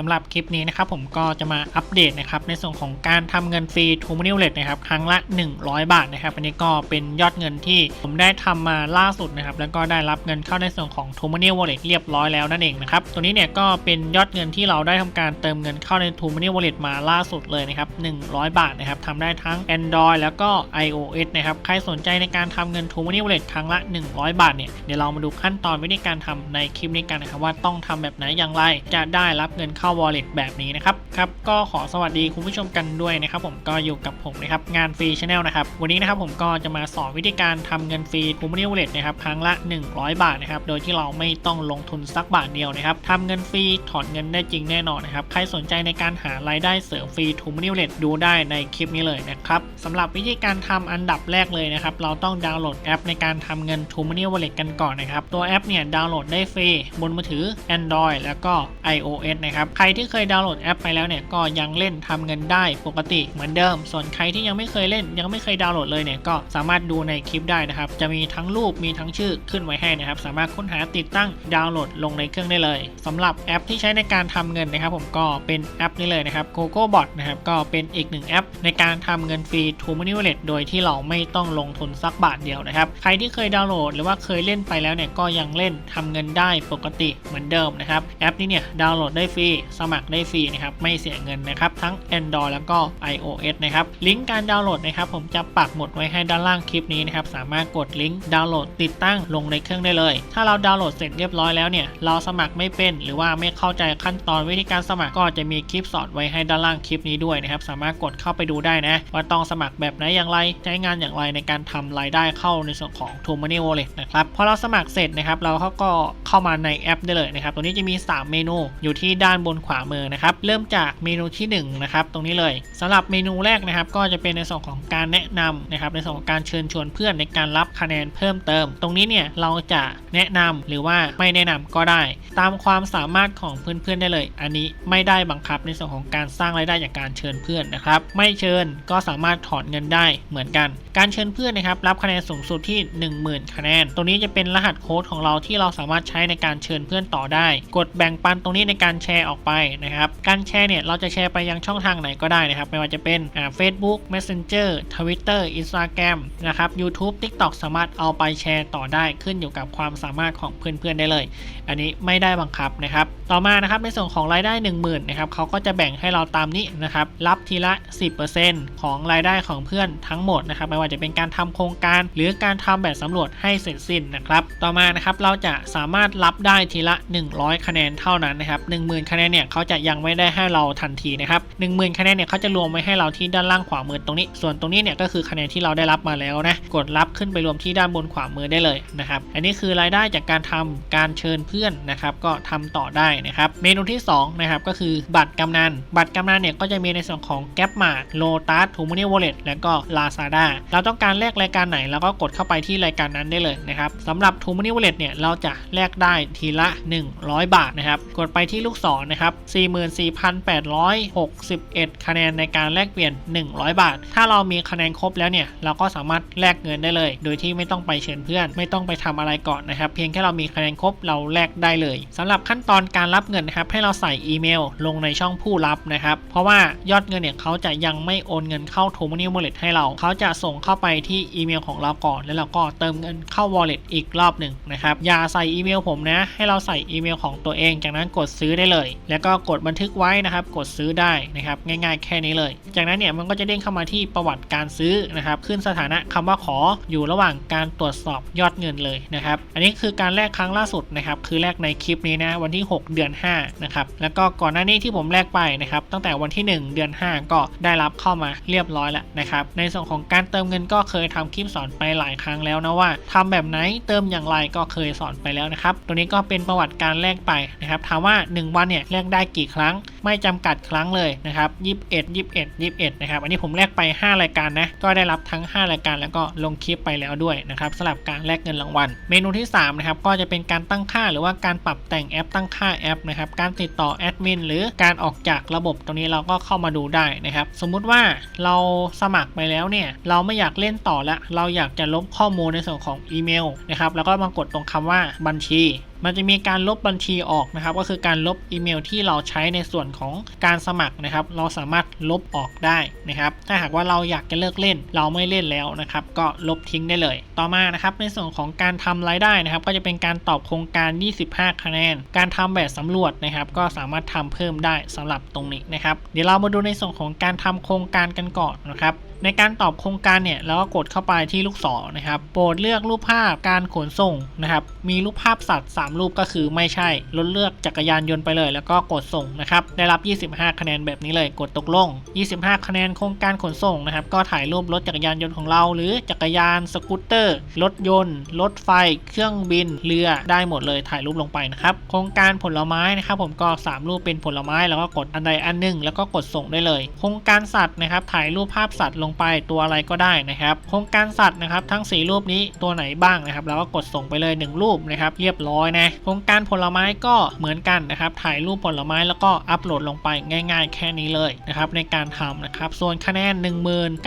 สำหรับคลิปนี้นะครับผมก็จะมาอัปเดตนะครับในส่วนของการทำเงินฟรีทูมินิวเลตนะครับครั้งละ 100 บาทนะครับอันนี้ก็เป็นยอดเงินที่ผมได้ทำมาล่าสุดนะครับแล้วก็ได้รับเงินเข้าในส่วนของทูมินิวเลตเรียบร้อยแล้วนั่นเองนะครับตัวนี้เนี่ยก็เป็นยอดเงินที่เราได้ทำการเติมเงินเข้าในทูมินิวเลตมาล่าสุดเลยนะครับ100 บาทนะครับทำได้ทั้ง Android แล้วก็ iOS นะครับใครสนใจในการทำเงินทูมินิวเลตครั้งละ 100 บาทเนี่ยเดี๋ยวเรามาดูขั้นตอนวิธีการทำในคลิปนี้กันนะครับว่าต้องทำแบบไหนอย่างไรจะได้รับเงินเข้า wallet แบบนี้นะครับครับก็ขอสวัสดีคุณผู้ชมกันด้วยนะครับ ผมก็อยู่กับผมนะครับงานฟรีชาแนลนะครับวันนี้นะครับผมก็จะมาสอนวิธีการทำเงินฟรีทูมินิวเลตนะครับครั้งละ 100 บาทนะครับโดยที่เราไม่ต้องลงทุนสักบาทเดียวนะครับทำเงินฟรีถอนเงินได้จริงแน่นอนนะครับใครสนใจในการหารายได้เสริมฟรีทูมินิวเลตดูได้ในคลิปนี้เลยนะครับสำหรับวิธีการทำอันดับแรกเลยนะครับเราต้องดาวน์โหลดแอปในการทำเงินทูมินิวเลตกันก่อนนะครับตัวแอปเนี่ยดาวน์โหลดได้ฟรีบนมือถือ Android แล้วก็ iOS นะครับใครที่เคยดาวน์โหลดแอปไปแล้วเนี่ยก็ยังเล่นทำเงินได้ปกติเหมือนเดิม ส่วนใครที่ยังไม่เคยเล่น ยังไม่เคยดาวน์โหลดเลยเนี่ยก็สามารถดูในคลิปได้นะครับ จะมีทั้งรูปมีทั้งชื่อขึ้นไว้ให้นะครับ สามารถค้นหาติดตั้งดาวน์โหลดลงในเครื่องได้เลยสำหรับแอปที่ใช้ในการทำเงินนะครับ ผมก็เป็นแอปนี้เลยนะครับ Coco Bot นะครับก็เป็นอีกหนึ่งแอป ในการทำเงินฟรี t o m o n e y Wallet โดยที่เราไม่ต้องลงทุนสักบาทเดียวนะครับใครที่เคยดาวน์โหลดหรือว่าเคยเล่นไปแล้วเนี่ยก็ยังเล่นทำเงินได้ปกติเหมือนเดิมนะครับแอปนี้เนี่ยดาวน์โหลดได้ฟรีสมัครได้ฟรีนะครับไม่เสียเงินนะครับทั้ง Android แล้วก็ iOS นะครับลิงก์การดาวน์โหลดนะครับผมจะปักหมุดไว้ให้ด้านล่างคลิปนี้นะครับสามารถกดลิงก์ดาวน์โหลดติดตั้งลงในเครื่องได้เลย ถ้าเราดาวน์โหลดเสร็จเรียบร้อยแล้วเนี่ยเราสมัครไม่เป็น หรือว่าไม่เข้าใจขั้นตอนวิธีการสมัครก็จะมีคลิปสอนไว้ให้ด้านล่างคลิปนี้ด้วยนะครับสามารถกดเข้าไปดูได้นะว่าต้องสมัครแบบไหนอย่างไรใช้งานอย่างไรในการทำรายได้เข้าในส่วนของ t o m o n e y Wallet นะครับพอเราสมัครเสร็จนะครับเราเขาก็เข้ามาในแอปได้เลยนะครับตัวนี้จะมี 3 เมนูอยู่ที่ด้านบนขวามือนะครับ เริ่มจากเมนูที่ 1 นะครับ ตรงนี้เลยสำหรับเมนูแรกนะครับ ก็จะเป็นในส่วนของการแนะนำนะครับ ในส่วนของการเชิญชวนเพื่อนในการรับคะแนนเพิ่มเติม ตรงนี้เนี่ยเราจะแนะนำหรือว่าไม่แนะนำก็ได้ ตามความสามารถของเพื่อนๆได้เลย อันนี้ไม่ได้บังคับในส่วนของการสร้างรายได้จากการเชิญเพื่อนนะครับ ไม่เชิญก็สามารถถอนเงินได้เหมือนกัน การเชิญเพื่อนนะครับ รับคะแนนสูงสุดที่ 10,000 คะแนน ตรงนี้จะเป็นรหัสโค้ดของเราที่เราสามารถใช้ในการเชิญเพื่อนต่อได้ กดแบ่งปันตรงนี้ในการแชร์ออกไปนะครับ การแชร์เนี่ยเราจะแชร์ไปยังช่องทางไหนก็ได้นะครับ ไม่ว่าจะเป็นอ่า Facebook Messenger Twitter Instagram นะครับ YouTube TikTok สามารถเอาไปแชร์ต่อได้ขึ้นอยู่กับความสามารถของเพื่อนๆได้เลย อันนี้ไม่ได้บังคับนะครับ ต่อมานะครับในส่วนของรายได้ 10,000นะครับเขาก็จะแบ่งให้เราตามนี้นะครับรับทีละ 10%ของรายได้ของเพื่อนทั้งหมดนะครับไม่ว่าจะเป็นการทำโครงการ หรือการทำแบบสำรวจให้เสร็จสิ้นนะครับ ต่อมานะครับเราจะสามารถรับได้ทีละ 100 คะแนนเท่านั้นนะครับ10,000 คะแนนเนี่ยเขาจะยังไม่ได้ให้เราทันทีนะครับ10,000คะแนนเนี่ยเขาจะรวมไว้ให้เราที่ด้านล่างขวามือตรงนี้ ส่วนตรงนี้เนี่ยก็คือคะแนนที่เราได้รับมาแล้วนะกดรับขึ้นไปรวมที่ด้านบนขวามือได้เลยนะครับอันนี้คือรายได้จากการทำการเชิญเพื่อนนะครับก็ทำต่อได้นะครับเมนูที่2นะครับก็คือบัตรกำนันบัตรกำนันเนี่ยก็จะมีในส่วนของแก๊ปมาโลตัสทูมูนี่วอลเล็ตแล้วก็ Lazada เราต้องการแลกรายการไหนเราก็กดเข้าไปที่รายการนั้นได้เลยนะครับสำหรับทูมูนี่วอลเล็ตเนี่ยเราจะแลกได้ทีละ 100 บาทนะครับกดไปที่ลูกศรนะครับ44,861 คะแนนในการแลกเปลี่ยน 100 บาท ถ้าเรามีคะแนนครบแล้วเนี่ย เราก็สามารถแลกเงินได้เลย โดยที่ไม่ต้องไปเชิญเพื่อน ไม่ต้องไปทำอะไรก่อนนะครับ เพียงแค่เรามีคะแนนครบเราแลกได้เลยสำหรับขั้นตอนการรับเงินนะครับ ให้เราใส่อีเมลลงในช่องผู้รับนะครับ เพราะว่ายอดเงินเนี่ยเขาจะยังไม่โอนเงินเข้า t o m o n e y Wallet ให้เรา เขาจะส่งเข้าไปที่อีเมลของเราก่อน แล้วเราก็เติมเงินเข้า Wallet อีกรอบหนึ่งนะครับ อย่าใส่อีเมลผมนะ ให้เราใส่อีเมลของตัวเอง จากนั้นกดซื้อได้เลยแล้วก็กดบันทึกไว้นะครับ กดซื้อได้นะครับ ง่ายๆ แค่นี้เลย จากนั้นเนี่ยมันก็จะเด้งเข้ามาที่ประวัติการซื้อนะครับ ขึ้นสถานะคำว่าขออยู่ระหว่างการตรวจสอบยอดเงินเลยนะครับ อันนี้คือการแลกครั้งล่าสุดนะครับ คือแลกในคลิปนี้นะวันที่ 6 เดือน5นะครับแล้วก็ก่อนหน้านี้ที่ผมแลกไปนะครับ ตั้งแต่วันที่ 1 เดือน 5 ก็ได้รับเข้ามาเรียบร้อยแล้วนะครับ ในส่วนของการเติมเงินก็เคยทำคลิปสอนไปหลายครั้งแล้วนะว่าทำแบบไหนเติมอย่างไรก็เคยสอนไปแล้วนะครับ ตัวนี้ก็เป็นประวัติการแลกไปนะครับ ถามว่า 1 วันเนี่ยแลกได้กี่ครั้ง ไม่จำกัดครั้งเลยนะครับ21 21 21นะครับอันนี้ผมแลกไป 5 รายการนะก็ได้รับทั้ง 5 รายการแล้วก็ลงคลิปไปแล้วด้วยนะครับสำหรับการแลกเงินรางวัล เมนูที่3นะครับก็จะเป็นการตั้งค่าหรือว่าการปรับแต่งแอปตั้งค่าแอปนะครับการติดต่อแอดมินหรือการออกจากระบบตรงนี้เราก็เข้ามาดูได้นะครับสมมุติว่าเราสมัครไปแล้วเนี่ยเราไม่อยากเล่นต่อแล้ว เราอยากจะลบข้อมูลในส่วนของอีเมลนะครับแล้วก็มากดตรงคำว่าบัญชี มันจะมีการลบบัญชีออกนะครับ ก็คือการลบอีเมลที่เราใช้ในส่วนของการสมัครนะครับ เราสามารถลบออกได้นะครับ ถ้าหากว่าเราอยากจะเลิกเล่น เราไม่เล่นแล้วนะครับ ก็ลบทิ้งได้เลย ต่อมานะครับ ในส่วนของการทำรายได้นะครับ ก็จะเป็นการตอบโครงการ 25 คะแนน การทำแบบสำรวจนะครับ ก็สามารถทำเพิ่มได้สำหรับตรงนี้นะครับ เดี๋ยวเรามาดูในส่วนของการทำโครงการกันก่อนนะครับ ในการตอบโครงการเนี่ยเราก็กดเข้าไปที่ลูกศรนะครับ โปรดเลือกรูปภาพการขนส่งนะครับ มีรูปภาพสัตว์ 3 รูปก็คือไม่ใช่ลดเลือกจักรยานยนต์ไปเลย แล้วก็กดส่งนะครับ ได้รับ 25 คะแนนแบบนี้เลย กดตกลง 25 คะแนนโครงการขนส่งนะครับ ก็ถ่ายรูปรถจักรยานยนต์ของเรา หรือจักรยานสกูตเตอร์ รถยนต์ รถไฟ เครื่องบิน เรือ ได้หมดเลย ถ่ายรูปลงไปนะครับ โครงการผลไม้นะครับ ผมก็ 3 รูปเป็นผลไม้ แล้วก็กดอันใดอันหนึ่งแล้วก็กดส่งได้เลย โครงการสัตว์นะครับ ถ่ายรูปภาพสัตว์ลงไปตัวอะไรก็ได้นะครับโครงการสัตว์นะครับทั้ง 4 รูปนี้ตัวไหนบ้างนะครับแล้วก็กดส่งไปเลย 1 รูปนะครับเรียบร้อยนะโครงการผลไม้ก็เหมือนกันนะครับถ่ายรูปผลไม้แล้วก็อัปโหลดลงไปง่าย ๆ แค่นี้เลยนะครับในการทำนะครับส่วนคะแนน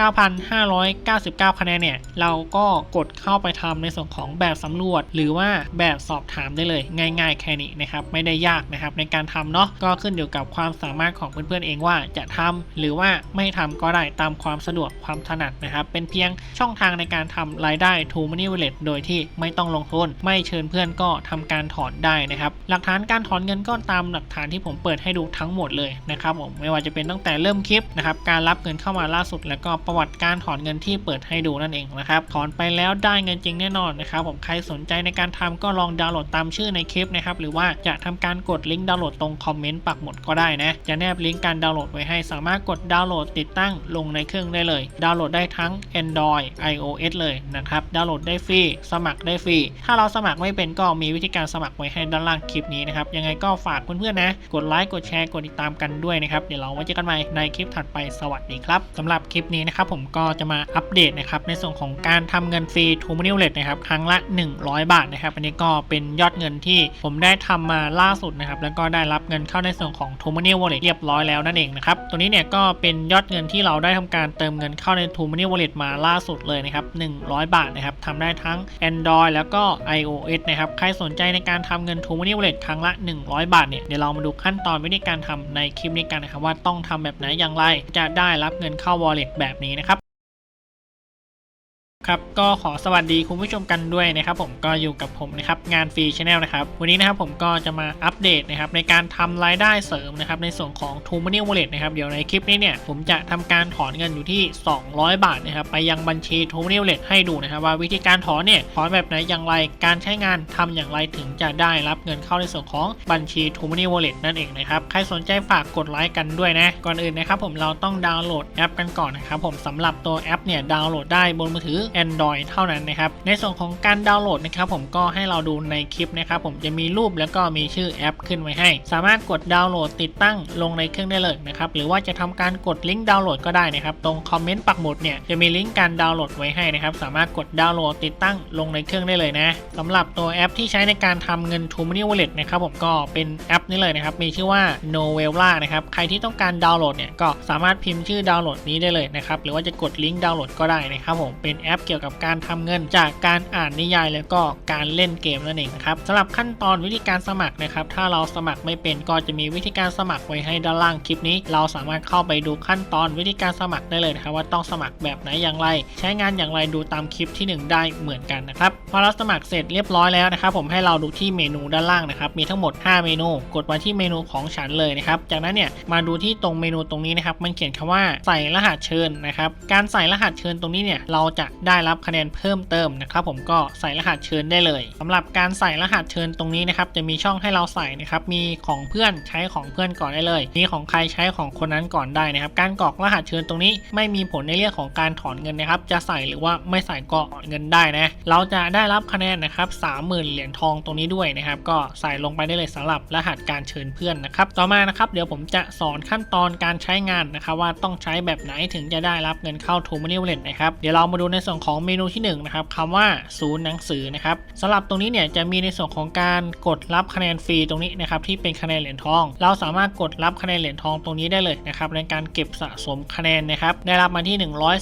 19,599 คะแนนเนี่ยเราก็กดเข้าไปทำในส่วนของแบบสำรวจ หรือว่าแบบสอบถามได้เลย ง่าย ๆ แค่นี้นะครับไม่ได้ยากนะครับในการทำเนาะก็ขึ้นอยู่กับความสามารถของเพื่อนๆเองว่าจะทำหรือว่าไม่ทำก็ได้ตามความสะดวกความถนัดนะครับ เป็นเพียงช่องทางในการทำรายได้ t o Money Wallet โดยที่ไม่ต้องลงทุน ไม่เชิญเพื่อนก็ทำการถอนได้นะครับ หลักฐานการถอนเงินก็ตามหลักฐานที่ผมเปิดให้ดูทั้งหมดเลยนะครับผม ไม่ว่าจะเป็นตั้งแต่เริ่มคลิปนะครับ การรับเงินเข้ามาล่าสุด แล้วก็ประวัติการถอนเงินที่เปิดให้ดูนั่นเองนะครับ ถอนไปแล้วได้เงินจริงแน่นอนนะครับผม ใครสนใจในการทำก็ลองดาวน์โหลดตามชื่อในคลิปนะครับ หรือว่าจะทำการกดลิงก์ดาวน์โหลดตรงคอมเมนต์ปักหมุดก็ได้นะ จะแนบลิงก์การดาวน์โหลดไว้ให้ สามารถกดดาวน์โหลดติดตั้งลงในเครื่องได้เลยดาวน์โหลดได้ทั้ง Android iOS เลยนะครับ ดาวน์โหลดได้ฟรี สมัครได้ฟรี ถ้าเราสมัครไม่เป็นก็มีวิธีการสมัครไว้ให้ด้านล่างคลิปนี้นะครับ ยังไงก็ฝากเพื่อนๆนะ กดไลค์ กดแชร์ กดติดตามกันด้วยนะครับ เดี๋ยวเราไว้เจอกันใหม่ในคลิปถัดไป สวัสดีครับสำหรับคลิปนี้นะครับผมก็จะมาอัปเดตนะครับในส่วนของการทำเงินฟรีทูมินิวเลตนะครับครั้งละ 100 บาทนะครับ อันนี้ก็เป็นยอดเงินที่ผมได้ทำมาล่าสุดนะครับแล้วก็ได้รับเงินเข้าในส่วนของทูมินิวเลตเรียบร้อยแล้วนั่นเองนะครับตัวนี้เนี่ยก็เป็นยอดเงินที่เราได้ทำการเติมเงินเข้าในทูมินิวอลเล็ตมาล่าสุดเลยนะครับ 100 บาทนะครับทำได้ทั้ง Android แล้วก็ iOS นะครับ ใครสนใจในการทำเงินทูมินิวอลเล็ตครั้งละ 100 บาทเนี่ย เดี๋ยวเรามาดูขั้นตอนวิธีการทำในคลิปนี้กันนะครับว่าต้องทำแบบไหนอย่างไร จะได้รับเงินเข้า wallet แบบนี้นะครับ ครับก็ขอสวัสดีคุณผู้ชมกันด้วยนะครับ ผมก็อยู่กับผมนะครับงานฟรีชาแนลนะครับวันนี้นะครับผมก็จะมาอัปเดตนะครับในการทำรายได้เสริมนะครับในส่วนของ t o Money Wallet นะครับเดี๋ยวในคลิปนี้เนี่ยผมจะทำการถอนเงินอยู่ที่ 200 บาทนะครับไปยังบัญชี t o Money Wallet ให้ดูนะครับว่าวิธีการถอนเนี่ยถอนแบบไหนอย่างไรการใช้งานทำอย่างไรถึงจะได้รับเงินเข้าในส่วนของบัญชี t o Money Wallet นั่นเองนะครับใครสนใจฝากกดไลค์กันด้วยนะก่อนอื่นนะครับผมเราต้องดาวน์โหลดแอปกันก่อนนะครับผมสำหรับตัวแอปเนี่ยดาวน์โหลดได้บนมือถือ Android เท่านั้นนะครับ ในส่วนของการดาวน์โหลดนะครับผมก็ให้เราดูในคลิปนะครับผมจะมีรูปแล้วก็มีชื่อแอปขึ้นไว้ให้ สามารถกดดาวน์โหลดติดตั้งลงในเครื่องได้เลยนะครับหรือว่าจะทำการกดลิงก์ดาวน์โหลดก็ได้นะครับตรงคอมเมนต์ปักหมุดเนี่ยจะมีลิงก์การดาวน์โหลดไว้ให้นะครับสามารถกดดาวน์โหลดติดตั้งลงในเครื่องได้เลยนะสำหรับตัวแอปที่ใช้ในการทำเงิน t o Money Wallet นะครับผมก็เป็นแอปนี้เลยนะครับมีชื่อว่า Novella นะครับใครที่ต้องการดาวน์โหลดเนี่ยก็สามารถพิมพ์ชื่อดาวน์โหลดนี้ได้เลยนะครับหรือว่าจะกดลิงก์ดาวน์โหลดก็ได้นะครับผมเป็นแอปเกี่ยวกับการทำเงินจากการอ่านนิยาย แล้วก็การเล่นเกมนั่นเองนะครับสำหรับขั้นตอนวิธีการสมัครนะครับ ถ้าเราสมัครไม่เป็นก็จะมีวิธีการสมัครไว้ให้ด้านล่างคลิปนี้ เราสามารถเข้าไปดูขั้นตอนวิธีการสมัครได้เลยนะครับว่าต้องสมัครแบบไหนอย่างไร ใช้งานอย่างไรดูตามคลิปที่ 1 ได้เหมือนกันนะครับพอเราสมัครเสร็จเรียบร้อยแล้วนะครับผมให้เราดูที่เมนูด้านล่างนะครับมีทั้งหมด 5 เมนู กดมาที่เมนูของฉันเลยนะครับจากนั้นเนี่ยมาดูที่ตรงเมนูตรงนี้นะครับมันเขียนคำว่าใส่รหัสเชิญนะครับการใส่รหัสเชิญตรงนี้เนี่ยเราจะได้รับคะแนนเพิ่มเติมนะครับผมก็ใส่รหัสเชิญได้เลยสำหรับการใส่รหัสเชิญตรงนี้นะครับจะมีช่องให้เราใส่นะครับมีของเพื่อนใช้ของเพื่อนก่อนได้เลยมีของใครใช้ของคนนั้นก่อนได้นะครับ การกรอกรหัสเชิญตรงนี้ไม่มีผลในเรื่องของการถอนเงินนะครับ จะใส่หรือว่าไม่ใส่ก็เงินได้นะเราจะได้รับคะแนนนะครับ30,000เหรียญทองตรงนี้ด้วยนะครับก็ใส่ลงไปได้เลยสำหรับรหัสการเชิญเพื่อนนะครับต่อมานะครับเดี๋ยวผมจะสอนขั้นตอนการใช้งานนะครับว่าต้องใช้แบบไหนถึงจะได้รับเงินเข้า t ูมานิวเลตนะครับเดี๋ยวเรามาดูในส่วนของเมนูที่1นะครับคำว่าศูนย์หนังสือนะครับสำหรับตรงนี้เนี่ยจะมีในส่วนของการกดรับคะแนนฟรีตรงนี้นะครับที่เป็นคะแนนเหรียญทอง เราสามารถกดรับคะแนนเหรียญทองตรงนี้ได้เลยนะครับในการเก็บสะสมคะแนนนะครับได้รับมาที่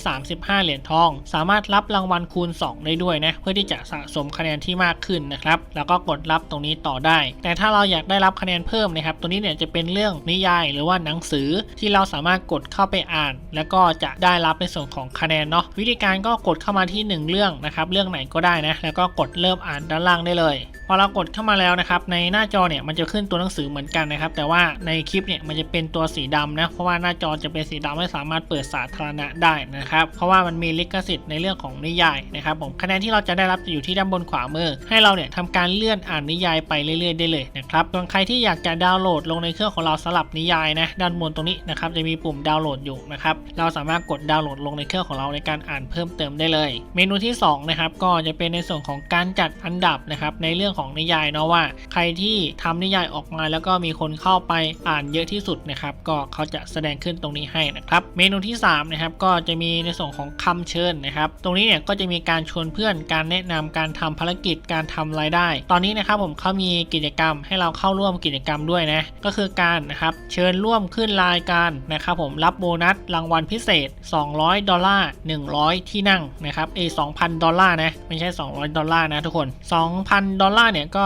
135 เหรียญทอง สามารถรับรางวัลคูณ 2 ได้ด้วยนะเพื่อที่จะสะสมคะแนนที่มากขึ้นนะครับแล้วก็กดรับตรงนี้ต่อได้ แต่ถ้าเราอยากได้รับคะแนนเพิ่มนะครับตัวนี้เนี่ยจะเป็นเรื่องนิยายหรือว่าหนังสือที่เราสามารถกดเข้าไปอ่าน แล้วก็จะได้รับในส่วนของคะแนนเนาะวิธีการก็กดเข้ามาที่ 1 เรื่องนะครับ เรื่องไหนก็ได้นะ แล้วก็กดเริ่มอ่านด้านล่างได้เลยพอเรากดเข้ามาแล้วนะครับในหน้าจอเนี่ยมันจะขึ้นตัวหนังสือเหมือนกันนะครับ แต่ว่าในคลิปเนี่ยมันจะเป็นตัวสีดำนะเพราะว่าหน้าจอจะเป็นสีดำไม่สามารถเปิดสาธารณะได้นะครับเพราะว่ามันมีลิขสิทธิ์ในเรื่องของนิยายนะครับผมคะแนนที่เราจะได้รับจะอยู่ที่ด้านบนขวามือ ให้เราเนี่ยทำการเลื่อนอ่านนิยายไปเรื่อยๆได้เลยนะครับส่วนใครที่อยากจะดาวน์โหลดลงในเครื่องของเราสลับนิยายนะด้านบนตรงนี้นะครับจะมีปุ่มดาวน์โหลดอยู่นะครับเราสามารถกดดาวน์โหลดลงในเครื่องของเราในการอ่านเพิ่มเติมได้เลย เมนูที่สองนะครับก็จะเป็นในส่วนของการจัดอันดับนะครับในเรื่องของนิยายเนาะว่า ใครที่ทำนิยายออกมาแล้วก็มีคนเข้าไปอ่านเยอะที่สุดนะครับ ก็เขาจะแสดงขึ้นตรงนี้ให้นะครับ เมนูที่3นะครับก็จะมีในส่วนของคำเชิญนะครับ ตรงนี้เนี่ยก็จะมีการชวนเพื่อนการแนะนำการทำภารกิจการทำรายได้ ตอนนี้นะครับผมเขามีกิจกรรมให้เราเข้าร่วมกิจกรรมด้วยนะก็คือการนะครับเชิญร่วมขึ้นรายการนะครับผมรับโบนัสรางวัลพิเศษ 200 ดอลลาร์ 100 ที่นั่งนะครับเอ2,000 ดอลลาร์นะไม่ใช่ 200 ดอลลาร์นะทุกคน 2,000 ดอลลาร์เนี่ยก็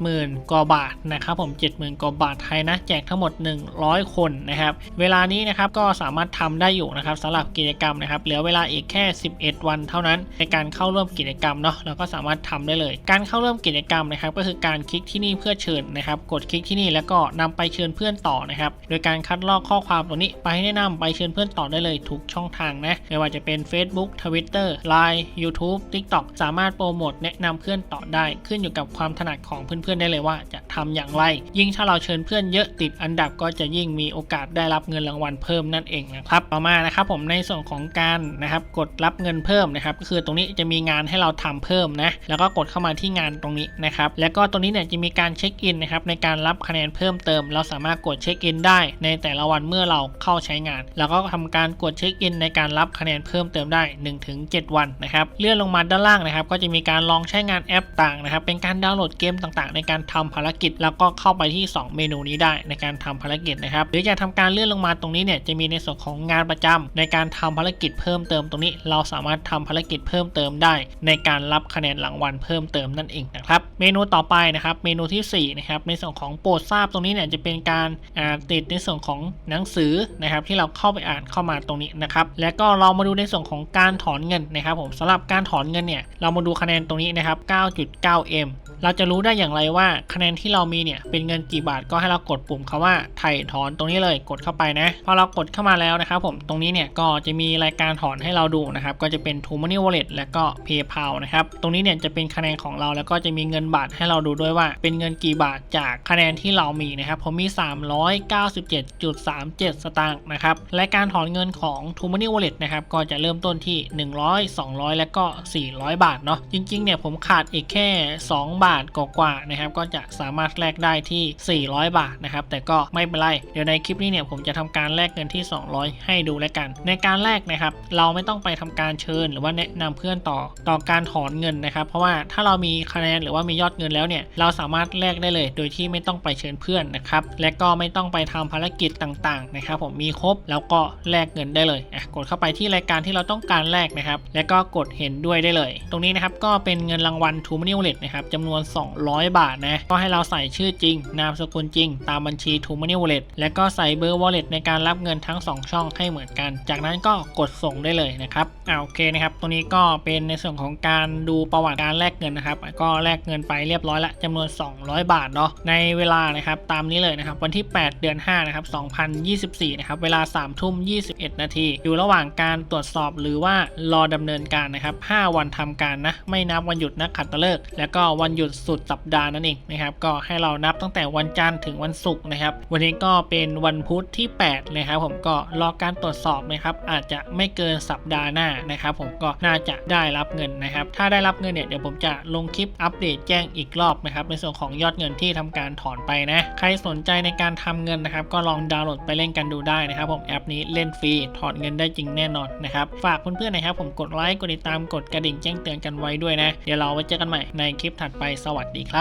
70,000กว่าบาทนะครับผม 70,000กว่าบาทไทยนะ แจกทั้งหมด 100 คนนะครับ เวลานี้นะครับก็สามารถทำได้อยู่นะครับสำหรับกิจกรรมนะครับเหลือเวลาอีกแค่ 11 วันเท่านั้น ในการเข้าร่วมกิจกรรมเนาะเราก็สามารถทำได้เลย การเข้าร่วมกิจกรรมนะครับก็คือการคลิกที่นี่เพื่อเชิญนะครับ กดคลิกที่นี่แล้วก็นำไปเชิญเพื่อนต่อนะครับโดยการคัดลอกข้อความตัวนี้ไปแนะนำไปเชิญเพื่อนต่อได้เลยทุกช่องทางนะไม่ว่าจะเป็น Facebook Twitter Line YouTube TikTok สามารถโปรโมทแนะนำเพื่อนต่อได้ขึ้นอยู่กับความถนัดของเพื่อนๆได้เลยว่าจะทำอย่างไร ยิ่งถ้าเราเชิญเพื่อนเยอะติดอันดับก็จะยิ่งมีโอกาสได้รับเงินรางวัลเพิ่มนั่นเองนะครับต่อมานะครับผมในส่วนของการนะครับกดรับเงินเพิ่มนะครับก็คือตรงนี้จะมีงานให้เราทำเพิ่มนะแล้วก็กดเข้ามาที่งานตรงนี้นะครับแล้วก็ตรงนี้เนี่ยจะมีการเช็คอินนะครับในการรับคะแนนเพิ่มเติม เราสามารถกดเช็คอินได้ ในแต่ละวันเมื่อเราเข้าใช้งาน แล้วก็ทำการกดเช็คอินในการรับคะแนนเพิ่มเติมได้ 1-7 วันนะครับเลื่อนลงมาด้านล่างนะครับก็จะมีการลองใช้งานแอปต่างนะครับเป็นการดาวน์โหลดเกมต่างๆ ในการทำภารกิจ แล้วก็เข้าไปที่ 2 เมนูนี้ได้ในการทำภารกิจนะครับหรือจะทำการเลื่อนลงมาตรงนี้เนี่ยจะมีในส่วนของงานประจำในการทำภารกิจเพิ่มเติมตรงนี้ เราสามารถทำภารกิจเพิ่มเติมได้ ในการรับคะแนนรางวัลเพิ่มเติมนั่นเองนะครับเมนูต่อไปนะครับเมนูที่4นะครับในส่วนของโปรดทราบตรงนี้เนี่ยจะเป็นการอ่าติดในส่วนของหนังสือนะครับที่เราเข้าไปอ่านเข้ามาตรงนี้นะครับแล้วก็เรามาดูในส่วนของการถอนเงินนะครับผมสำหรับการถอนเงินเนี่ยเรามาดูคะแนนตรงนี้นะครับ 9.9m เราจะรู้ได้อย่างไรว่าคะแนนที่เรามีเนี่ยเป็นเงินกี่บาทก็ให้เรากดปุ่มคำว่าไถ่ถอนตรงนี้เลยกดเข้าไปนะพอเรากดเข้ามาแล้วนะครับผมตรงนี้เนี่ยก็จะมีรายการถอนให้เราดูนะครับก็จะเป็น t o Money Wallet และก็ PayPal นะครับตรงนี้เนี่ยจะเป็นคะแนนของเราแล้วก็จะมีเงินบาทให้เราดูด้วยว่า เป็นเงินกี่บาทจากคะแนนที่เรามีนะครับผมมี 397.37 สตางค์นะครับและการถอนเงินของ t o Money Wallet นะครับก็จะเริ่มต้นที่ 100 200 และก็ 400 บาทเนาะจริงๆเนี่ยผมขาดอีกแค่ 2 บาทกว่าๆนะครับ ก็จะสามารถแลกได้ที่ 400 บาทนะครับ แต่ก็ไม่เป็นไร เดี๋ยวในคลิปนี้เนี่ยผมจะทำการแลกเงินที่ 200 ให้ดูแล้วกัน ในการแลกนะครับ เราไม่ต้องไปทำการเชิญ หรือว่าแนะนำเพื่อนต่อต่อการถอนเงินนะครับ เพราะว่าถ้าเรามีคะแนนหรือว่ามียอดเงินแล้วเนี่ย เราสามารถแลกได้เลย โดยที่ไม่ต้องไปเชิญเพื่อนนะครับ และก็ไม่ต้องไปทำภารกิจต่างๆนะครับ ผมมีครบแล้วก็แลกเงินได้เลยกดเข้าไปที่รายการที่เราต้องการแลกนะครับ แล้วก็กดเห็นด้วยได้เลย ตรงนี้นะครับก็เป็นเงินรางวัล t ูมินิวเลตนะครับจำนวน200 บาทนะ ก็ให้เราใส่ชื่อจริง นามสกุลจริง ตามบัญชี t ูมา n ี Wallet แล้วก็ใส่เบอร์ Wallet ในการรับเงินทั้ง 2 ช่องให้เหมือนกัน จากนั้นก็กดส่งได้เลยนะครับอ่าโอเคนะครับตรงนี้ก็เป็นในส่วนของการดูประวัติการแลกเงินนะครับ ก็แลกเงินไปเรียบร้อยละจำนวน 200 บาทเนาะ ในเวลานะครับตามนี้เลยนะครับ วันที่ 8 เดือน 5 นะครับ 2024 นะครับ เวลา 3 ทุ่ม 21 นาที อยู่ระหว่างการตรวจสอบหรือว่ารอดำเนินการนะครับ 5 วันทำการนะ ไม่นับวันหยุดนักขัตฤกษ์แล้วก็วันหยุดสุดสัปดาห์นั่นเองนะครับก็ให้เรานับตั้งแต่วันจันทร์ถึงวันศุกร์นะครับ วันนี้ก็เป็นวันพุธที่ 8 นะครับ ผมก็รอการตรวจสอบนะครับ อาจจะไม่เกินสัปดาห์หน้านะครับ ผมก็น่าจะได้รับเงินนะครับ ถ้าได้รับเงินเนี่ยเดี๋ยวผมจะลงคลิปอัปเดตแจ้งอีกรอบนะครับ ในส่วนของยอดเงินที่ทำการถอนไปนะใครสนใจในการทำเงินนะครับ ก็ลองดาวน์โหลดไปเล่นกันดูได้นะครับ ผมแอปนี้เล่นฟรีถอนเงินได้จริงแน่นอนนะครับฝากเพื่อนๆนะครับ ผมกดไลค์กดติดตามกดกระดิ่งแจ้งเตือนกันไว้ด้วยนะเดี๋ยวเราไว้เจอกันใหม่ในคลิปถัดไปสวัสดีครับ